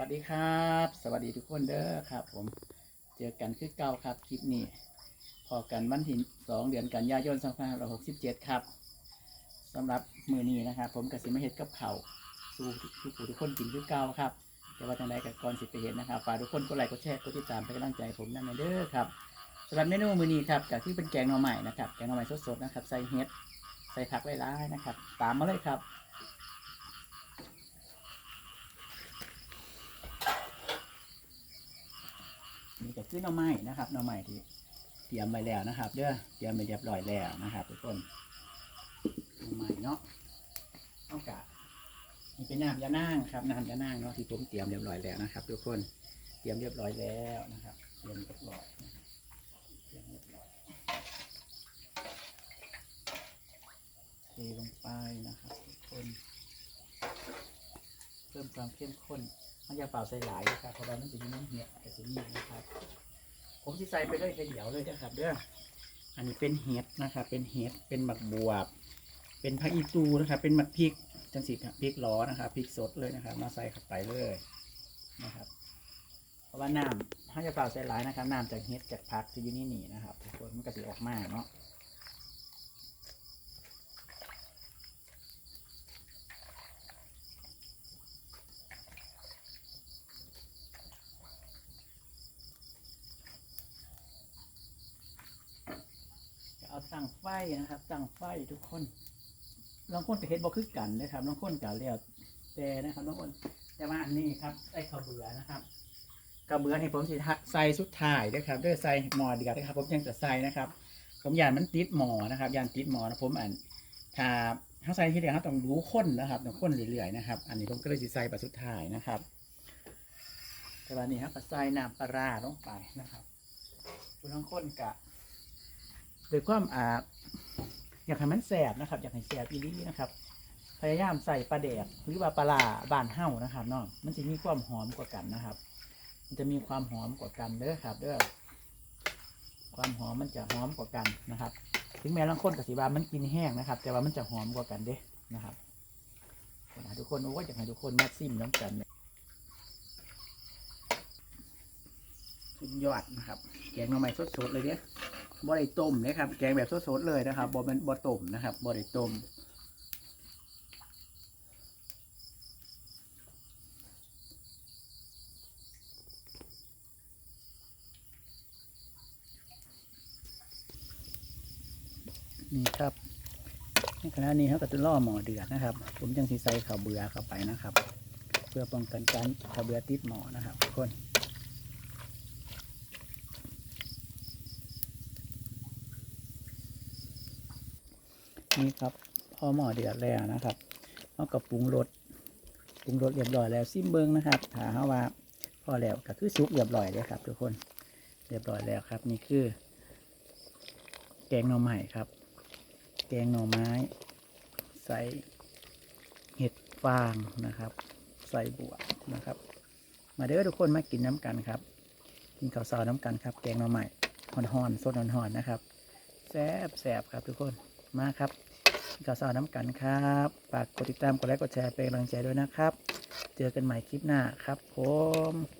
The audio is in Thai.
วัสดีครับ สวัสดีทุกคนเด้อครับ ผมเจอกันคือเก่าครับคลิปนี้พอกันวันที่สองเดือนกันยายน2567ครับสำหรับมือนี้นะครับ ผมกับสิมาเฮ็ดกับเขาสู่ทุกผู้ทุกคนกินคือเก่าครับแต่ว่าทางใดกับก่อนสิไปเห็นนะครับฝากทุกคนกดไลค์กดแชร์กดติดตามเป็นกำลังใจผมนั่นเด้อครับสำหรับเมนูมือนี้ครับกับที่เป็นแกงหน่อใหม่นะครับแกงหน่อใหม่สดๆนะครับใส่เห็ดใส่ผักหลายนะครับ ตามมาเลยครับ ก็คือหน่อไม้นะครับหน่อไม้ที่เตรียมไว้แล้วนะครับ เด้อเตรียมไปเรียบร้อยแล้วนะครับ ทุกคนหน่อไม้เนาะเอากะนี่เป็นน้ำยานางครับน้ำยานางเนาะที่ผมเตรียมเรียบร้อยแล้วนะครับ ทุกคนเตรียมเรียบร้อยแล้วนะครับ เตรียมเรียบร้อยเตรียมเรียบร้อยเทลงไปนะครับ ทุกคน เพิ่มความเข้มข้น มันจะเปล่าใส่หลายนะครับเพราะว่ามันจะมีน้ำเหี่ยวกับจะมีนะครับ ผมจะใส่ไปเลยแค่เดียวเลยนะครับเด้ออันนี้เป็นเห็ดนะครับ เป็นเห็ดเป็นหมักบวบ เป็นผักอีตูนะครับ เป็นหมักพริกจังสีพริกล้อนะครับพริกสดเลยนะครับ มาใส่เข้าไปเลยนะครับ เพราะว่าน้ำถ้าจะเปล่าใส่หลายนะครับน้ำจากเห็ดจากผักที่อยู่นี่นี่นะครับทุกคนมันก็จะออกมาเนาะ จะเอา ตั้งไฟนะครับ ตั้งไฟทุกคนลองคนกับเฮ็ดบ่คือกันนะครับลองคนกับแล้วแต่นะครับลองคนแต่ว่าอันนี้ครับใส่ข้าวเบื่อนะครับข้าวเบื่อนี่ผมสิใส่สุดท้ายนะครับด้วยใส่หมอเดียวนะครับ ผมยังจะใส่นะครับ ผมยานมันติดหมอนะครับยานติดหมอนะผมอ่านถ้าถ้าใส่ที่เดียวครับต้องรู้ข้นนะครับต้องข้นเรื่อยๆนะครับ อันนี้ผมก็เลยสิใส่ไปสุดท้ายนะครับแต่วันนี้ครับใส่น้ำปลาร้าลงไปนะครับคุณต้องข้นกะ โดยความอ่าอยากให้มันแสบนะครับ อยากให้แสบอีลีนะครับ พยายามใส่ปลาแดกหรือว่าปลาร้าบานเห่านะครับเนาะมันจะมีความหอมกว่ากันนะครับ มันจะมีความหอมกว่ากันเด้อครับ เด้อความหอมมันจะหอมกว่ากันนะครับ ถึงแม้ลางคนกับสีบามันกินแห้งนะครับ แต่ว่ามันจะหอมกว่ากันเด้นะครับทุกคนโอ้ยอยากให้ทุกคนมาซิมน้ำกันเนี่ยสุดยอดนะครับแกงหน่อไม้สดๆเลยเนี่ย บ่ได้ต้มนะครับแกงแบบสดๆเลยนะครับบ่เป็นบ่ต้มนะครับบ่ได้ต้มนี่ครับในขณะนี้เขาก็จะล่อหมอเดือดนะครับ ผมจังสีใส่ข้าวเบือเข้าไปนะครับ เพื่อป้องกันการข้าวเบือติดหมอนะครับทุกคน นี่ครับพอหม้อเดือดแล้วนะครับเอากับปรุงรสปรุงรสเรียบร้อยแล้วซิมเบิงนะครับถาเฮาว่าพอแล้วก็คือซุปเรียบร้อยเลยครับ ทุกคนเรียบร้อยแล้วครับ นี่คือ แกงหน่อไม้ครับ แกงหน่อไม้ ใส่เห็ดฟางนะครับ ใส่บวบนะครับ มาเด้อทุกคนมากินน้ำกันครับกินข้าวซอยน้ำกันครับ แกงหน่อไม้ห่อนๆสดห่อนๆนะครับแซ่บแซ่บครับทุกคนมาครับ ก็สารน้ำกันครับฝากกดติดตามกดไลค์กดแชร์เป็นกำลังใจด้วยนะครับ เจอกันใหม่คลิปหน้าครับผม